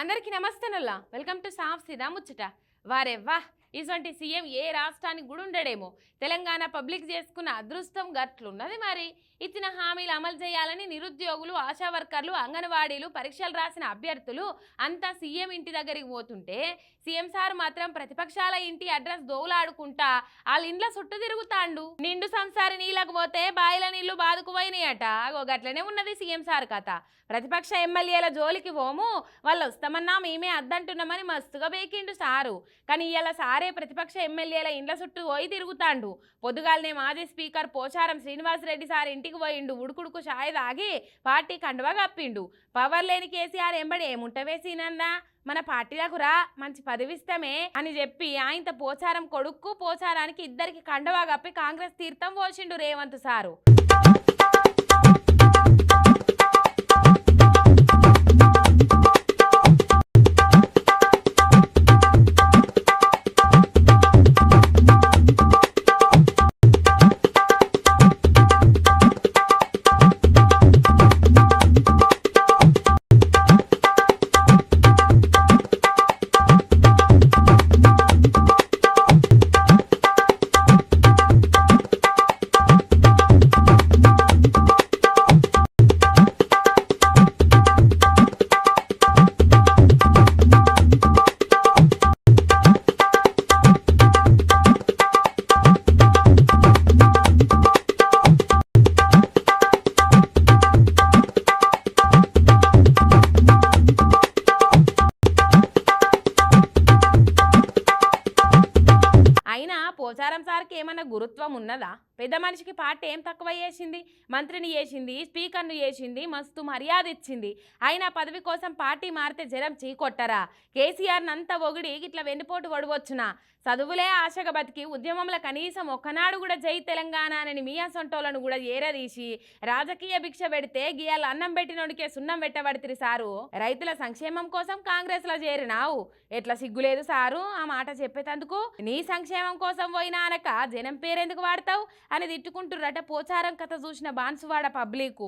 అందరికీ నమస్తేనల్లా. Welcome to సాఫ్ సిదా ముచ్చట. వారే వాహ్ ఇటువంటి సీఎం ఏ రాష్ట్రానికి కూడా ఉండడేమో. తెలంగాణ పబ్లిక్ చేసుకున్న అదృష్టం గట్లున్నది మరి. ఇచ్చిన హామీలు అమలు చేయాలని నిరుద్యోగులు ఆశా వర్కర్లు అంగన్వాడీలు పరీక్షలు రాసిన అభ్యర్థులు అంతా సీఎం ఇంటి దగ్గరికి పోతుంటే సీఎం సార్ మాత్రం ప్రతిపక్షాల ఇంటి అడ్రస్ దోవులాడుకుంటా వాళ్ళ ఇంట్లో చుట్టూ తిరుగుతాండు. నిండు సంసారి నీళ్ళకు పోతే బాయిల నీళ్ళు బాదుకుపోయినాయట అగో గట్లనే ఉన్నది సీఎం సార్ కథ. ప్రతిపక్ష ఎమ్మెల్యేల జోలికి పోము వాళ్ళు వస్తామన్నా మేమే అద్దంటున్నామని మస్తుగా బేకిండు సారు. కానీ ఇవాళ ప్రతిపక్ష ఎమ్మెల్యేల ఇండ్ల చుట్టూ పోయి తిరుగుతాండు. పొద్దుగాలనే మాజీ స్పీకర్ పోచారం శ్రీనివాసరెడ్డి సార్ ఇంటికి పోయిండు. ఉడుకుడుకు షాయి తాగి పార్టీ కండువా కప్పిండు. పవర్ లేని కేసీఆర్ ఎంబడి ఏముంటవేసినన్నా మన పార్టీలకు రా మంచి పదవిస్తామే అని చెప్పి ఆయనతో పోచారం కొడుక్కు పోచారానికి ఇద్దరికి కండువా కప్పి కాంగ్రెస్ తీర్థం పోసిండు రేవంత్ సారు. పోచారం సార్కి ఏమన్నా గురుత్వం ఉన్నదా? పెద్ద మనిషికి పార్టీ ఏం తక్కువ చేసింది? మంత్రిని చేసింది స్పీకర్ను చేసింది మస్తు మర్యాద ఇచ్చింది. అయినా పదవి కోసం పార్టీ మారితే జనం చీకొట్టరా? కేసీఆర్ని అంతా ఒగిడి ఇట్లా వెన్నుపోటు వడవచ్చునా చదువులే ఆశగా బతికి ఉద్యమంలో కనీసం ఒకనాడు కూడా జై తెలంగాణ అని మీ అసొంటోలను కూడా ఏరదీసి రాజకీయ భిక్ష పెడితే గియాల అన్నం పెట్టినోడికే సున్నం పెట్టబడితిరి సారు. రైతుల సంక్షేమం కోసం కాంగ్రెస్లో చేరినావు. ఎట్లా సిగ్గులేదు సారు ఆ మాట చెప్పేటందుకు? నీ సంక్షేమం కోసం పోయినా అనక జనం పేరెందుకు వాడతావు? అని తిట్టుకుంటురట పోచారం కథ చూసిన బాన్సువాడ పబ్లిక్